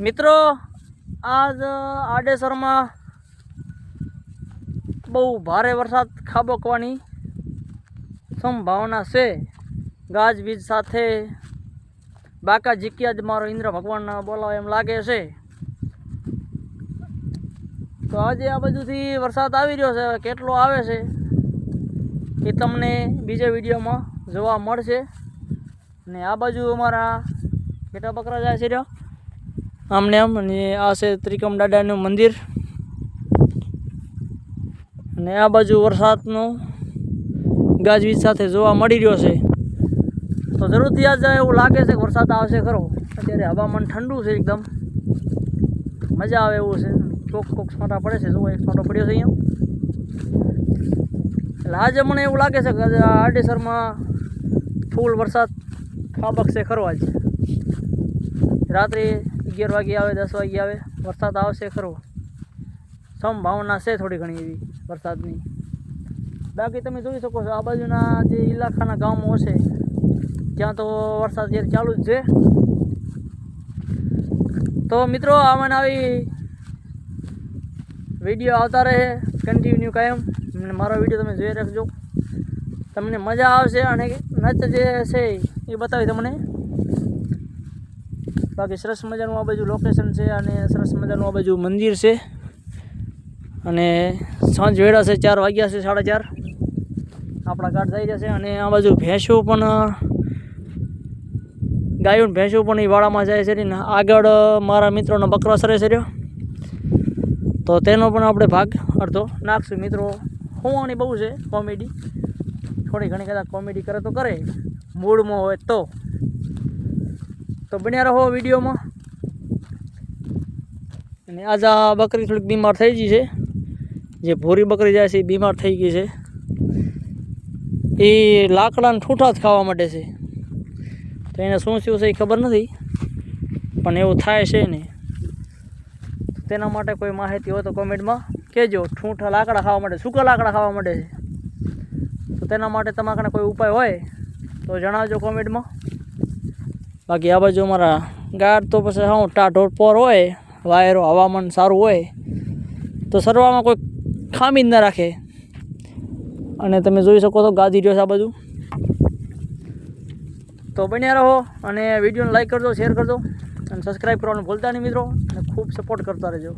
મિત્રો, આજ આડેસરમાં બહુ ભારે વરસાદ ખાબકવાની સંભાવના છે. ગાજવીજ સાથે બાકા જીક્યા જ મારો ઇન્દ્ર ભગવાનના બોલાવો એમ લાગે છે. તો આજે આ બાજુથી વરસાદ આવી રહ્યો છે કેટલો આવે છે એ તમને બીજા વિડીયોમાં જોવા મળશે. ને આ બાજુ અમારા ઘેટા બકરા જાય છે રહ્યો. આમને આમ અને આ છે ત્રિકમ દાદાનું મંદિર. અને આ બાજુ વરસાદનો ગાજવીજ સાથે જોવા મળી રહ્યો છે. તો જરૂરથી આજ એવું લાગે છે કે વરસાદ આવશે ખરો. અત્યારે હવામાન ઠંડુ છે એકદમ. મજા આવે એવું છે. ચોક કોક છાંટા પડે છે. જુઓ, એક છાંટો પડ્યો છે અહીંયા. એટલે આજે મને એવું લાગે છે કે આજે આ આડેસરમાં ફૂલ વરસાદ ખાબકશે ખરો આજ. રાત્રે અગિયાર વાગે આવે, દસ વાગે આવે, વરસાદ આવશે ખરો. સંભાવના છે થોડી ઘણી એવી વરસાદની. બાકી તમે જોઈ શકો છો, આ બાજુના જે ઇલાકાના ગામો હશે, ત્યાં તો વરસાદ અત્યારે ચાલુ જ છે. તો મિત્રો આમાં આવી વીડિયો આવતા રહે કન્ટિન્યુ કાયમ. અને મારો વીડિયો તમે જોઈ રાખજો. તમને મજા આવશે અને નચ જે છે એ બતાવી તમને. બાકી સરસ મજાનું આ બાજુ લોકેશન છે અને સરસ મજાનું આ બાજુ મંદિર છે. અને સાંજ વેળા છે, ચાર વાગ્યા છે, સાડા ચાર. આપણા ગાઢ થઈ જશે અને આ બાજુ ભેંસો પણ ગાયો ભેંસો પણ એ વાડામાં જાય છે ને આગળ મારા મિત્રોનો બકરો સરે છે રહ્યો. તો તેનો પણ આપણે ભાગ અડધો નાખશું. મિત્રો હોવાની બહુ છે, કોમેડી. થોડી ઘણી કદાચ કોમેડી કરે તો કરે. મૂડમાં હોય તો. તો બન્યા રહો વિડીયોમાં. અને આજ આ બકરી થોડીક બીમાર થઈ ગઈ છે. જે ભૂરી બકરી જાય છે એ બીમાર થઈ ગઈ છે. એ લાકડાને ઠૂઠા જ ખાવા માટે છે. તો એને શું થયું છે એ ખબર નથી. પણ એવું થાય છે ને. તેના માટે કોઈ માહિતી હોય તો કોમેન્ટમાં કહેજો. ઠૂંઠા લાકડા ખાવા માટે સૂકા લાકડા ખાવા માટે છે. તો તેના માટે તમારા કોઈ ઉપાય હોય તો જણાવજો કોમેન્ટમાં. બાકી આ બાજુ અમારા ગાઢ તો પછી હા ટાઢો પર હોય, વાયરો, હવામાન સારું હોય, તો સરવામાં કોઈ ખામી જ ના રાખે. અને તમે જોઈ શકો તો ગાદી રહ્યો છે આ બાજુ. તો બન્યા રહો અને વિડીયોને લાઈક કરજો શેર કરજો, અને સબસ્ક્રાઈબ કરવાનું ભૂલતા નહીં મિત્રો, અને ખૂબ સપોર્ટ કરતા રહેજો.